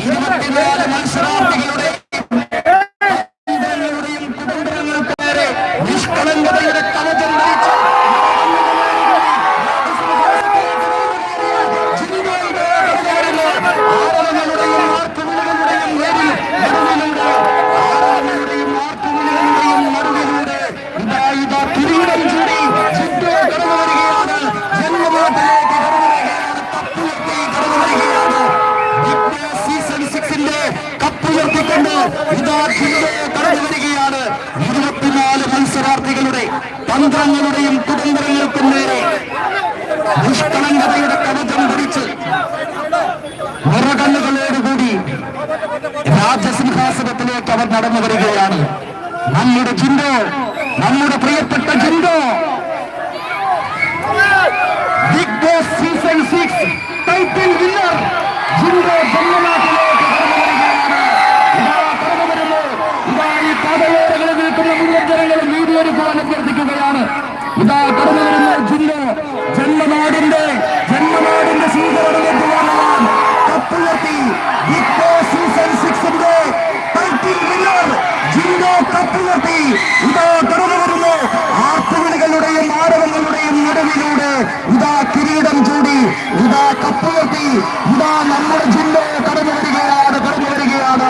ഇരുപത്തിനാല് മത്സരാർത്ഥികളുടെ കപ്പുയർത്തിക്കൊണ്ട് ഇതാ കടന്നു വരികയാണ്. ഇരുപത്തിനാല് മത്സരാർത്ഥികളുടെ തന്ത്രങ്ങളുടെയും കുതന്ത്രങ്ങൾക്കും നേരെ നിഷ്കളങ്കതയുടെ കവചം പിടിച്ച് നിറകണ്ണുകളോടുകൂടി രാജസിംഹാസനത്തിലേക്ക് അവർ നടന്നു വരികയാണ്. നമ്മുടെ ജിൻഡോ നമ്മുടെ പ്രിയപ്പെട്ട Jinto. Bigg Boss season six title winner Jinto ജന്മനാട്ടിലേക്ക് ഇതാ കടന്നു വരുന്ന ജില്ല ജന്മനാടിന്റെ ജന്മനാടിന്റെ സ്വീകരണം വാങ്ങുവാൻ കപ്പുയർത്തി സീസൺ സിക്സിന്റെ ടൈറ്റിൽ വിന്നർ ജിൻഡോ കപ്പുയർത്തി ഇതാ കടന്നു വരുന്നു. ആർപ്പുവിളികളുടെയും ആരവങ്ങളുടെയും നടുവിലൂടെ ഇതാ കിരീടം ചൂടി. ഇതാ കപ്പുയർത്തി ഇതാ നമ്മുടെ ജിൻഡോ കടന്നു വരികയാണ് കടന്നു വരികയാണ്.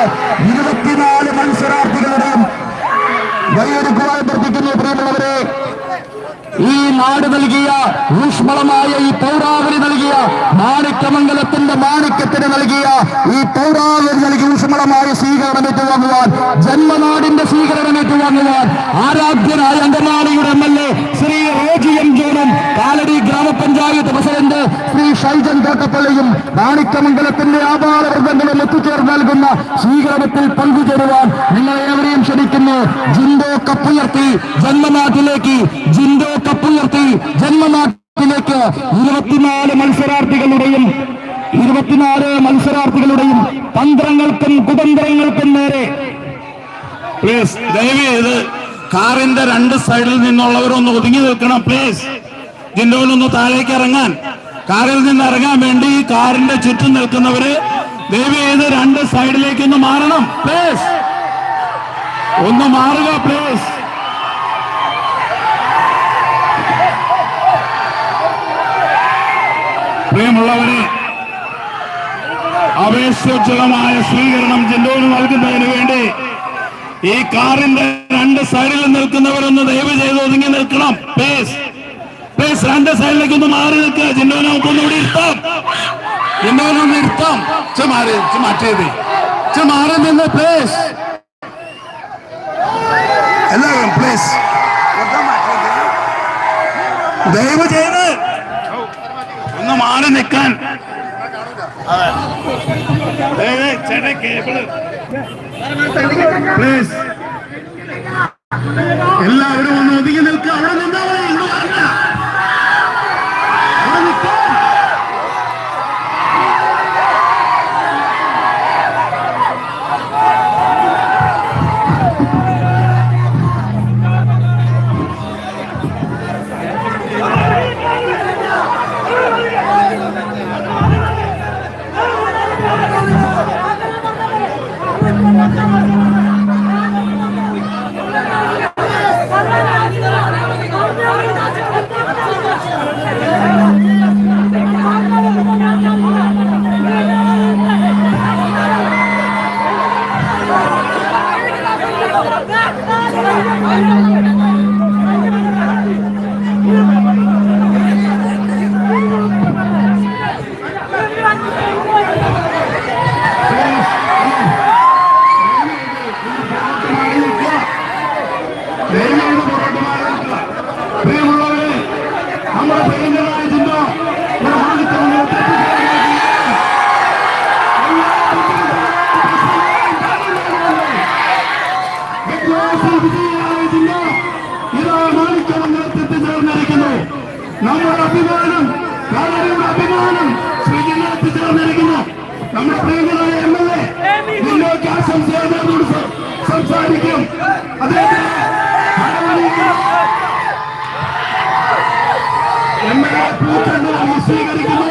ഊഷ്മളമായ ഈ പൗരാവലി നൽകിയ മാണിക്യമംഗലത്തിന്റെ മാണിക്യത്തിന് നൽകിയ ഈ പൗരാവലി നൽകി ഊഷ്മളമായ സ്വീകരണം ഏറ്റുവാങ്ങുവാൻ ജന്മനാടിന്റെ സ്വീകരണം ഏറ്റുവാങ്ങുവാൻ ആരാധ്യനായ അങ്കമാലിയുടെ M L A Shri Roji M ജോണും Kalady ഗ്രാമപഞ്ചായത്ത് പ്രസിഡന്റ് ശ്രീ ഷൈജൻ തോട്ടപ്പള്ളിയും മാണിക്യമംഗലത്തിന്റെ ആപാലവൃന്ദങ്ങളും എത്തിച്ചേർന്ന് നൽകുന്ന സ്വീകരണത്തിൽ പങ്കുചേരുവാൻ നിങ്ങൾ ഏവരെയും ക്ഷണിക്കുന്നു. ജിൻഡോ കപ്പുയർത്തി ജന്മനാട്ടിലേക്ക് ജിൻഡോ കപ്പുയർത്തി ജന്മനാട്ടിലേക്ക്. ഇരുപത്തിനാല് മത്സരാർത്ഥികളുടെയും ഇരുപത്തിനാല് മത്സരാർത്ഥികളുടെയും തന്ത്രങ്ങൾക്കും കുതന്ത്രങ്ങൾക്കും നേരെ പ്ലീസ് ദയവ് ചെയ്ത് കാറിന്റെ രണ്ട് സൈഡിൽ നിന്നുള്ളവരൊന്ന് ഒതുങ്ങി നിൽക്കണം പ്ലീസ് ജിൻഡോയിലൊന്ന് താഴേക്ക് ഇറങ്ങാൻ. കാറിൽ നിന്ന് ഇറങ്ങാൻ വേണ്ടി കാറിന്റെ ചുറ്റും നിൽക്കുന്നവര് ദയവ് ചെയ്ത് രണ്ട് സൈഡിലേക്ക് ഒന്ന് മാറണം പ്ലീസ് ഒന്ന് മാറുക പ്ലീസ് പ്രിയമുള്ളവരെ അപേക്ഷോജ്വലമായ സ്വീകരണം ജിൻഡോയിന് നൽകുന്നതിന് വേണ്ടി ഈ കാറിന്റെ രണ്ട് സൈഡിൽ നിൽക്കുന്നവരൊന്ന് ദയവ് ചെയ്ത് ഒതുങ്ങി നിൽക്കണം. പ്ലീസ് പ്ലീസ് രണ്ട് സൈഡിലേക്ക് ഒന്ന് മാറി നിൽക്കുക. ജിന്നോനെ നമുക്കൊന്നുകൂടി ഇരുത്താം. ജിന്നോനെ ഒന്ന് ഇരുത്താം. മാറി മാറ്റിയത് മാറി നിന്ന് പ്ലീസ് എല്ലാവരും പ്ലീസ് ദയവ് ചെയ്ത് ഒന്ന് മാറി നിൽക്കാൻ. ചേട്ടാ കേബിൾ പ്ലീസ് എല്ലാവരും ഒന്ന് ഒതുങ്ങി നിൽക്കുക അവിടെ നിന്നാ? വിജയിയായ ചിന്ത നേതൃത്വത്തിൽ എത്തിച്ചേർന്നിരിക്കുന്നു നമ്മുടെ അഭിമാനം കാലടിയുടെ അഭിമാനം ശ്രീജിനെ എത്തിച്ചേർന്നിരിക്കുന്നു നമ്മുടെ പ്രിയങ്കരായ എം എൽ എ ആശംസയോട് സംസാരിക്കും. അദ്ദേഹത്തിന് എം എൽ എ പൂച്ചെണ്ട് സ്വീകരിക്കുന്നു.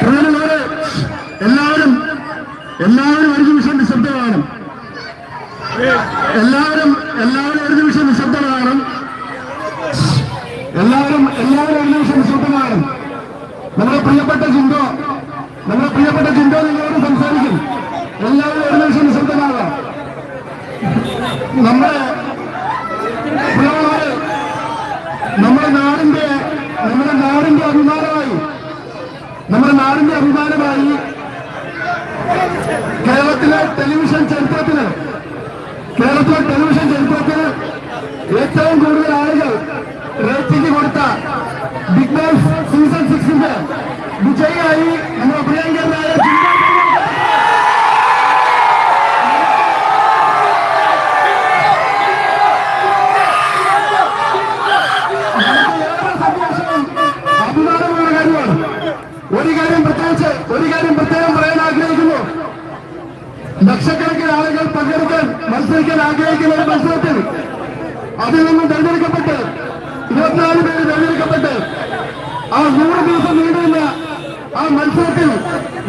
പ്രിയമുള്ളവരെ, എല്ലാവരും എല്ലാവരും ഒരു നിമിഷം നിശബ്ദമാണ് എല്ലാവരും എല്ലാവരും ഒരു നിമിഷം നിശബ്ദമാണ് എല്ലാവരും എല്ലാവരും ഒരു നിമിഷം നിശബ്ദമാണ് നമ്മുടെ പ്രിയപ്പെട്ട ജിൻഡോ നമ്മുടെ പ്രിയപ്പെട്ട ജിൻഡോ നിങ്ങളോട് സംസാരിക്കും. എല്ലാവരും ഒരു നിമിഷം നിശബ്ദമാകാം. നമ്മുടെ നമ്മുടെ നാടിന്റെ നമ്മുടെ നാടിന്റെ അഭിമാനമായി നമ്മുടെ നാടിന്റെ അഭിമാനമായി കേരളത്തിലെ ടെലിവിഷൻ ചരിത്രത്തിന് കേരളത്തിലെ ടെലിവിഷൻ ചരിത്രത്തിന് ഏറ്റവും കൂടുതൽ ആളുകൾ റേറ്റിംഗ് കൊടുത്ത ബിഗ് ബോസ് സീസൺ സിക്സിന്റെ വിജയിയായി നമ്മുടെ പ്രിയങ്കരനായ ഒരു കാര്യം പ്രത്യേകിച്ച് ഒരു കാര്യം പ്രത്യേകം പറയാൻ ആഗ്രഹിക്കുന്നു. ലക്ഷക്കണക്കിന് ആളുകൾ പങ്കെടുക്കാൻ മത്സരിക്കാൻ ആഗ്രഹിക്കുന്ന ഒരു മത്സരത്തിൽ അതിൽ നിന്നും തെരഞ്ഞെടുക്കപ്പെട്ട് ഇരുപത്തിനാല് പേര് തെരഞ്ഞെടുക്കപ്പെട്ട് ആ നൂറ് ദിവസം നീണ്ടുന്ന ആ മത്സരത്തിൽ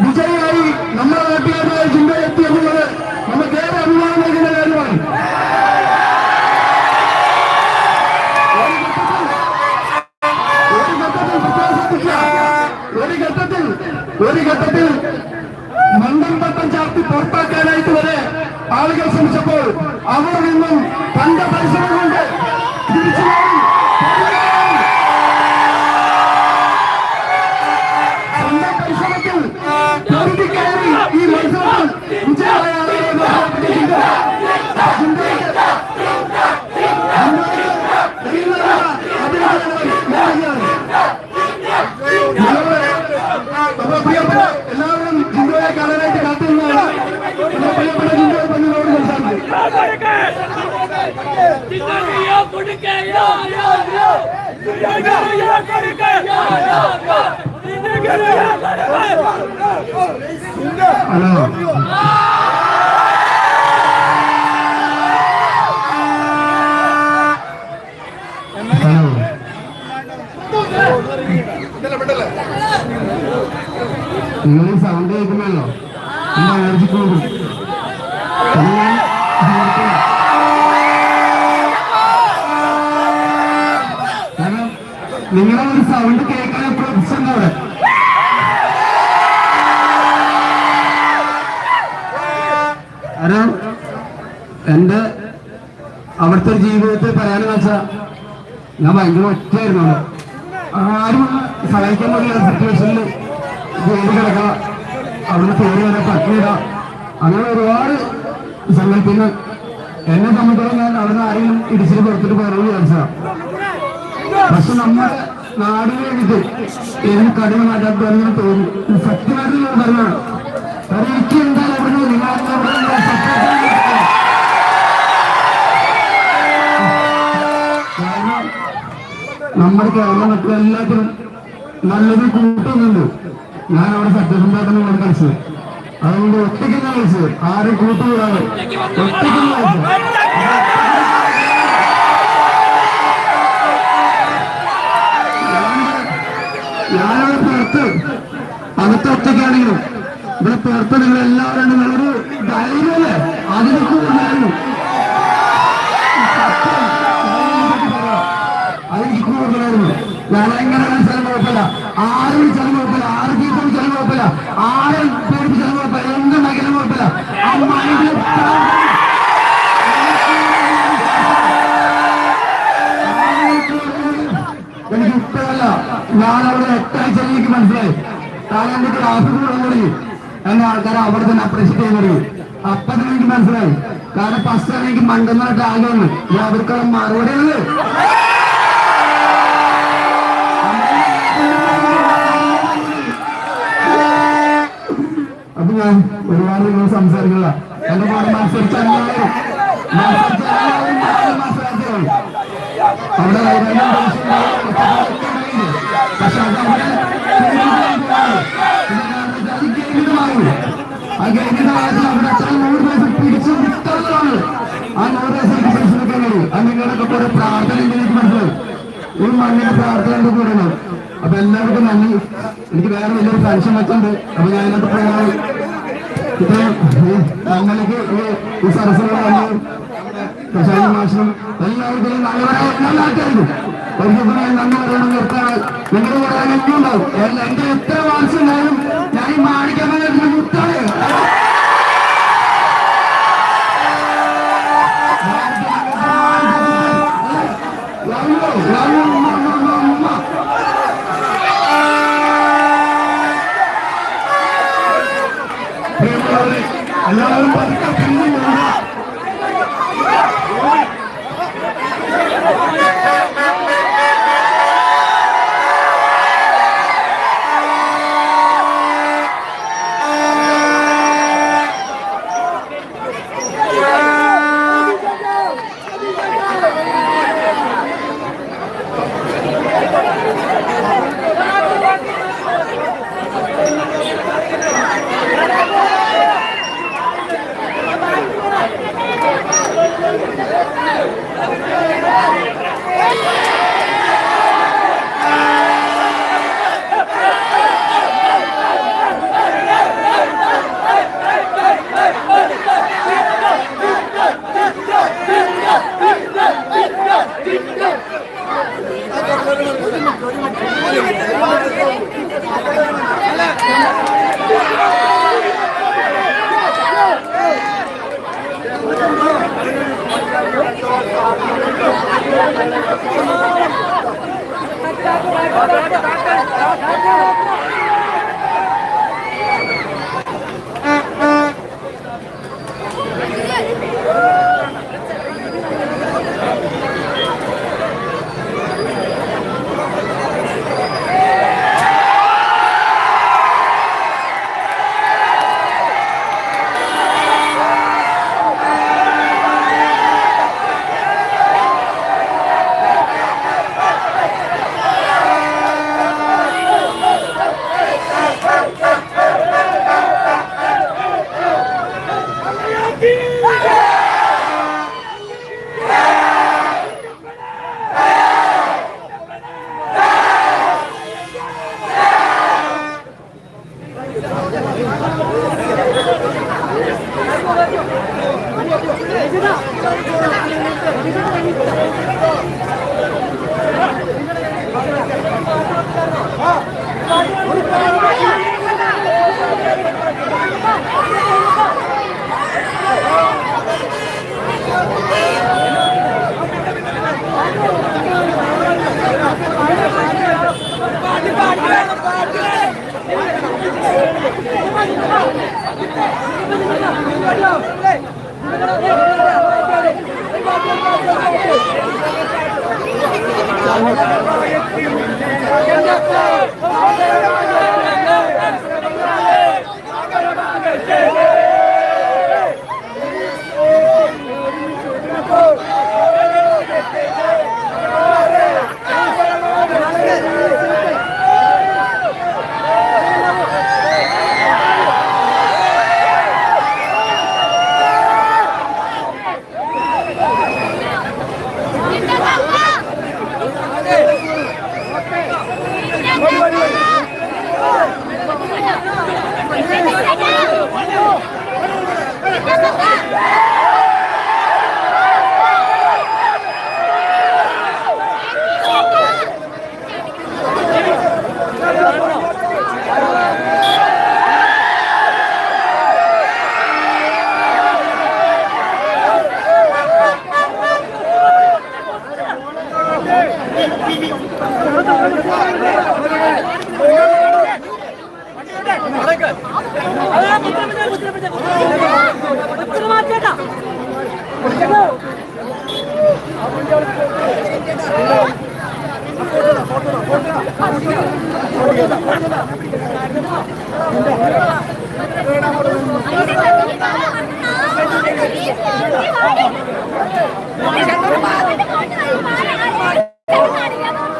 വിജയിയായി നമ്മുടെ നാട്ടുകാരായ ജില്ല എത്തി എന്നുള്ളത് നമുക്ക് ഏറെ അഭിമാനം നൽകുന്ന കാര്യമാണ്. ഒരു ഘട്ടത്തിൽ ഒരു ഘട്ടത്തിൽ മണ്ടൻ പട്ടം ചാർത്തി പുറത്താക്കാനായിട്ട് വരെ ആളുകൾ ശ്രമിച്ചപ്പോൾ അവർ നിന്നും തന്റെ പരിശ്രമം കൊണ്ട് തിരിച്ചു സംസാരിക്കും ഹലോ ഹലോ നിങ്ങൾ സൗണ്ട് കേൾക്കുന്നല്ലോ എനർജി കൂടും അത് ഞാൻ ജീവിതത്തിൽ- കാരണം നിങ്ങളെ ഒരു സൗണ്ട് കേൾക്കാൻ പ്രൊഫഷൻ അവിടെ. കാരണം എന്റെ അവിടുത്തെ ജീവിതത്തെ പറയാനെന്ന് വെച്ചാ ഞാൻ ഭയങ്കര ഒറ്റയായിരുന്നു അവിടെ. ആരും സഹായിക്കാൻ പറ്റില്ല സിറ്റുവേഷനിൽ ജയിലിൽ കിടക്കുക. അവിടുന്ന് പേര് വരെ പട്ടിയിടാം അങ്ങനെ ഒരുപാട് സങ്കല്പിന്ന് എന്നെ സംബന്ധിച്ചോളം ഞാൻ അവിടുന്ന് ആരെയും ഇടിച്ചിട്ട് പുറത്തിട്ട് പോകണമെന്ന് വിചാരിച്ചതാ. പക്ഷെ നമ്മുടെ നാടിന് വേണ്ടിയിട്ട് എനിക്ക് കടുവ മാറ്റാത്തതെന്ന് തോന്നി. ഇത് സത്യമായിട്ട് ഞാൻ പറഞ്ഞാണ് കാരണം എനിക്ക് എന്തായാലും. കാരണം നമ്മുടെ കേരള മക്കളെല്ലാത്തിനും നല്ലൊരു കൂട്ടുന്നുണ്ട്. ഞാൻ അവിടെ സത്യസന്ധമായിട്ടാണ് കളിച്ചത്. അതുകൊണ്ട് ഒറ്റയ്ക്ക് കളിച്ച് ആരും കൂട്ടുകൂടാതെ. ഒറ്റയ്ക്ക് ഞാനിവിടെ പുറത്ത്. അകത്ത് ഒറ്റയ്ക്കാണെങ്കിലും. ഇവിടെ പുറത്ത് നിങ്ങൾ എല്ലാവരും നിങ്ങളൊരു ധൈര്യമല്ലേ അതിന് കൂടുതലായിരുന്നു അതെനിക്ക് കൂടുതലായിരുന്നു. ഞാൻ എങ്ങനെ വിളിച്ചാലും കുഴപ്പമില്ല. ആരും വിളിച്ചാലും എട്ടാഴ്ച എനിക്ക് മനസ്സിലായി? കാരണം എന്റെ ക്ലാസ് തുടങ്ങി എന്നെ ആൾക്കാർ അവിടെ തന്നെ അപ്രീഷിയേറ്റ് ചെയ്യുന്ന ഒരു അപ്പൊ തന്നെ എനിക്ക് മനസ്സിലായി. കാരണം ഫസ്റ്റ് തന്നെ എനിക്ക് മണ്ടെന്നായിട്ട് ആഗ്രഹമാണ് ഞാൻ അവർക്കുള്ള മറുപടി ഉള്ളത് അപ്പൊ ഞാൻ ഒരുപാട് നിങ്ങൾ സംസാരിക്കില്ല എന്റെ പാട് മത്സരിച്ച എല്ലാവരും മത്സരിച്ച എല്ലാവരും ഞാനും അവിടെ പക്ഷെ അത് അവിടെ അത് ഗേമിതമായിരുന്നു ആ ഗേമിതമായത്തിൽ അവിടെ അത്ര നൂറ് പൈസ പിടിച്ചു വിട്ടതാണ് ആ നൂറ് പൈസ പിടിച്ചെടുക്കാൻ കഴിയും അത് നിങ്ങളൊക്കെ കുറെ പ്രാർത്ഥന എനിക്ക് മനസ്സിലായി ഒരു മണ്ണിന്റെ പ്രാർത്ഥന ഉണ്ട് കൂടെ അപ്പൊ എല്ലാവർക്കും നന്ദി എനിക്ക് വേറെ വലിയൊരു ഫംഗ്ഷൻ വെച്ചുണ്ട് അപ്പൊ ഞാൻ അതിനകത്ത് പോയാൽ തങ്ങൾക്ക് ഈ സരസ്വതി പ്രശാന്ത് മാഷിനും എല്ലാവർക്കും നല്ലവരായ നല്ല ഞാൻ നന്ദി പറയണം നിർത്താൻ നിങ്ങളുടെ കൂടെ എല്ലാം എന്റെ എത്ര വാർഷം ഉണ്ടായാലും ഞാൻ ഈ മാണിക്കാൻ മുത്താണ് എല്ലാവരും പതുക്കെ love Thank you. മാറ്റേട്ടാ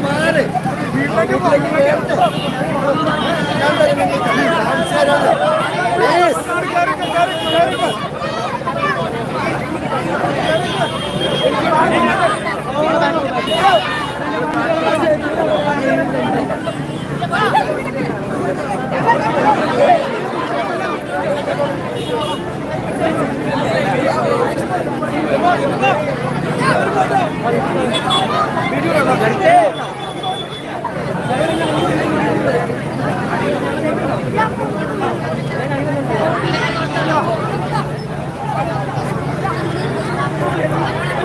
Madre. Video